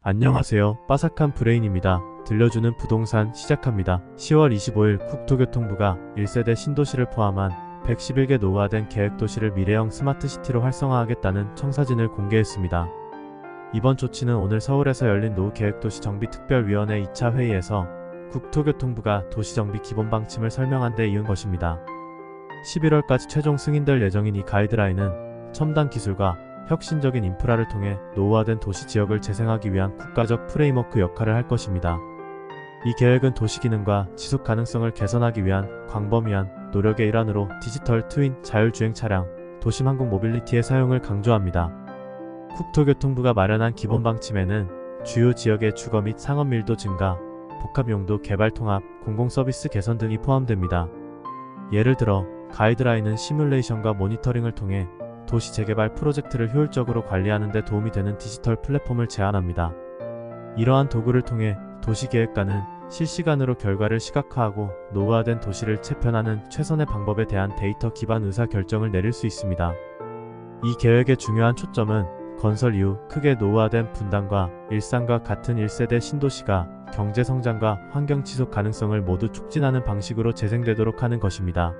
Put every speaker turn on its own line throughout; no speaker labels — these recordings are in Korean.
안녕하세요. 빠삭한 브레인입니다. 들려주는 부동산 시작합니다. 10월 25일 국토교통부가 1세대 신도시를 포함한 111개 노후화된 계획도시를 미래형 스마트시티로 활성화하겠다는 청사진을 공개했습니다. 이번 조치는 오늘 서울에서 열린 노후계획도시 정비특별위원회 2차 회의에서 국토교통부가 도시정비 기본 방침을 설명한 데 이은 것입니다. 11월까지 최종 승인될 예정인 이 가이드라인은 첨단 기술과 혁신적인 인프라를 통해 노후화된 도시 지역을 재생하기 위한 국가적 프레임워크 역할을 할 것입니다. 이 계획은 도시 기능과 지속 가능성을 개선하기 위한 광범위한 노력의 일환으로 디지털 트윈, 자율주행 차량, 도심 항공 모빌리티의 사용을 강조합니다. 국토교통부가 마련한 기본 방침에는 주요 지역의 주거 및 상업 밀도 증가, 복합용도 개발 통합, 공공서비스 개선 등이 포함됩니다. 예를 들어 가이드라인은 시뮬레이션과 모니터링을 통해 도시 재개발 프로젝트를 효율적으로 관리하는 데 도움이 되는 디지털 플랫폼을 제안합니다. 이러한 도구를 통해 도시계획가는 실시간으로 결과를 시각화하고 노후화된 도시를 재편하는 최선의 방법에 대한 데이터 기반 의사 결정을 내릴 수 있습니다. 이 계획의 중요한 초점은 건설 이후 크게 노후화된 분당과 일산과 같은 1세대 신도시가 경제 성장과 환경 지속 가능성을 모두 촉진하는 방식으로 재생되도록 하는 것입니다.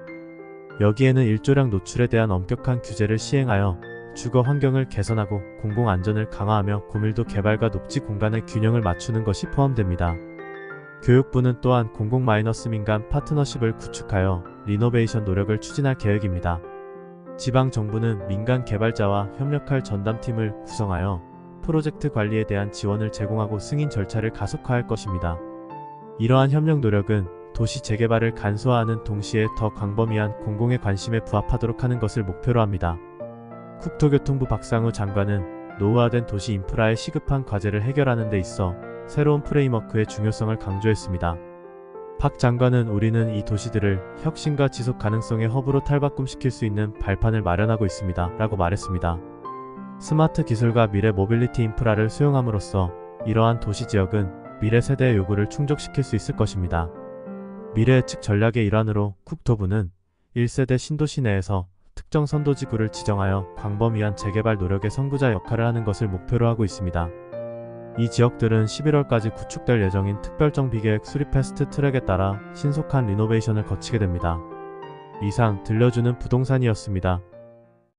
여기에는 일조량 노출에 대한 엄격한 규제를 시행하여 주거 환경을 개선하고 공공 안전을 강화하며 고밀도 개발과 녹지 공간의 균형을 맞추는 것이 포함됩니다. 교육부는 또한 공공 마이너스 민간 파트너십을 구축하여 리노베이션 노력을 추진할 계획입니다. 지방 정부는 민간 개발자와 협력할 전담팀을 구성하여 프로젝트 관리에 대한 지원을 제공하고 승인 절차를 가속화할 것입니다. 이러한 협력 노력은 도시 재개발을 간소화하는 동시에 더 광범위한 공공의 관심에 부합하도록 하는 것을 목표로 합니다. 국토교통부 박상우 장관은 노후화된 도시 인프라의 시급한 과제를 해결하는 데 있어 새로운 프레임워크의 중요성을 강조했습니다. 박 장관은 우리는 이 도시들을 혁신과 지속 가능성의 허브로 탈바꿈시킬 수 있는 발판을 마련하고 있습니다. 라고 말했습니다. 스마트 기술과 미래 모빌리티 인프라를 수용함으로써 이러한 도시 지역은 미래 세대의 요구를 충족시킬 수 있을 것입니다. 미래 예측 전략의 일환으로 국토부는 1세대 신도시 내에서 특정 선도지구를 지정하여 광범위한 재개발 노력의 선구자 역할을 하는 것을 목표로 하고 있습니다. 이 지역들은 11월까지 구축될 예정인 특별정 비계획 수립 패스트 트랙에 따라 신속한 리노베이션을 거치게 됩니다. 이상 들려주는 부동산이었습니다.